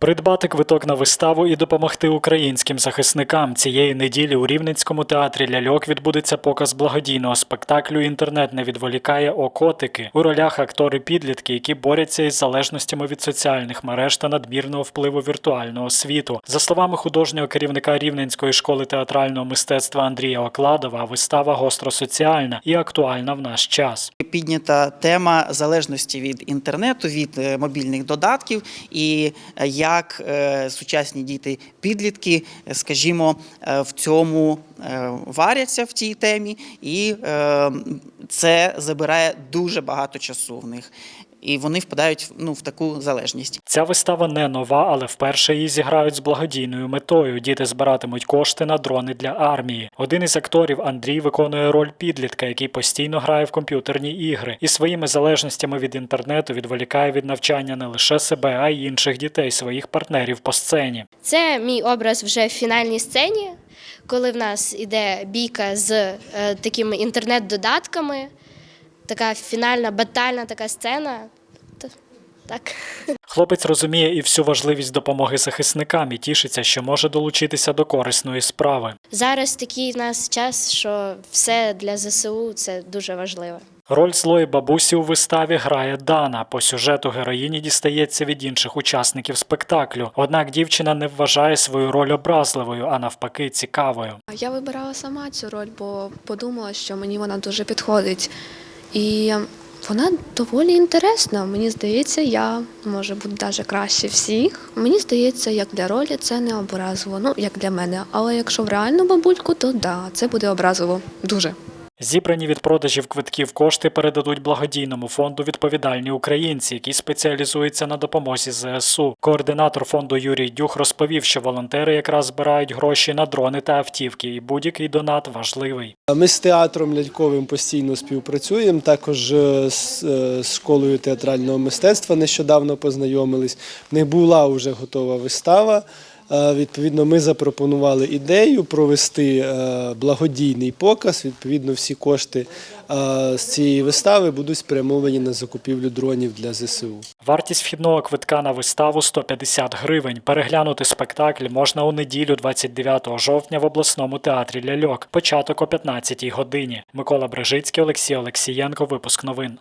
Придбати квиток на виставу і допомогти українським захисникам цієї неділі у Рівненському театрі ляльок відбудеться показ благодійного спектаклю Інтернет не відволікає о котики у ролях актори підлітки, які борються із залежностями від соціальних мереж та надмірного впливу віртуального світу. За словами художнього керівника Рівненської школи театрального мистецтва Андрія Окладова, вистава гостросоціальна і актуальна в наш час. Піднята тема залежності від інтернету, від е, мобільних додатків, і е, як е, сучасні діти підлітки, е, скажімо, в цьому варяться в цій темі, і це забирає дуже багато часу в них. І вони впадають ну, в таку залежність. Ця вистава не нова, але вперше її зіграють з благодійною метою. Діти збиратимуть кошти на дрони для армії. Один із акторів Андрій виконує роль підлітка, який постійно грає в комп'ютерні ігри і своїми залежностями від інтернету відволікає від навчання не лише себе, а й інших дітей, своїх партнерів по сцені. Це мій образ вже в фінальній сцені, коли в нас іде бійка з е, такими інтернет-додатками, така фінальна батальна така сцена. Так. Хлопець розуміє і всю важливість допомоги захисникам і тішиться, що може долучитися до корисної справи. Зараз такий в нас час, що все для ЗСУ це дуже важливо. Роль злої бабусі у виставі грає Дана. По сюжету героїні дістається від інших учасників спектаклю. Однак дівчина не вважає свою роль образливою, а навпаки, цікавою. Я вибирала сама цю роль, бо подумала, що мені вона дуже підходить. І вона доволі інтересна. Мені здається, я може бути навіть краще всіх. Мені здається, як для ролі це не образово, ну як для мене. Але якщо в реальну бабульку, то да, це буде образово. Дуже. Зібрані від продажів квитків кошти передадуть благодійному фонду відповідальні українці, який спеціалізується на допомозі ЗСУ. Координатор фонду Юрій Дюх розповів, що волонтери якраз збирають гроші на дрони та автівки, і будь-який донат важливий. Ми з театром ляльковим постійно співпрацюємо. Також е, е, з школою театрального мистецтва нещодавно познайомились. В них була вже готова вистава. Е, Відповідно, ми запропонували ідею провести е, благодійний показ. Відповідно, всі кошти е, з цієї вистави будуть спрямовані на закупівлю дронів для ЗСУ. Вартість вхідного квитка на виставу 150 гривень. Переглянути спектакль можна у неділю 29 жовтня в обласному театрі Ляльок. Початок о 15 годині. Микола Брежицький, Олексій Олексієнко. Випуск новин.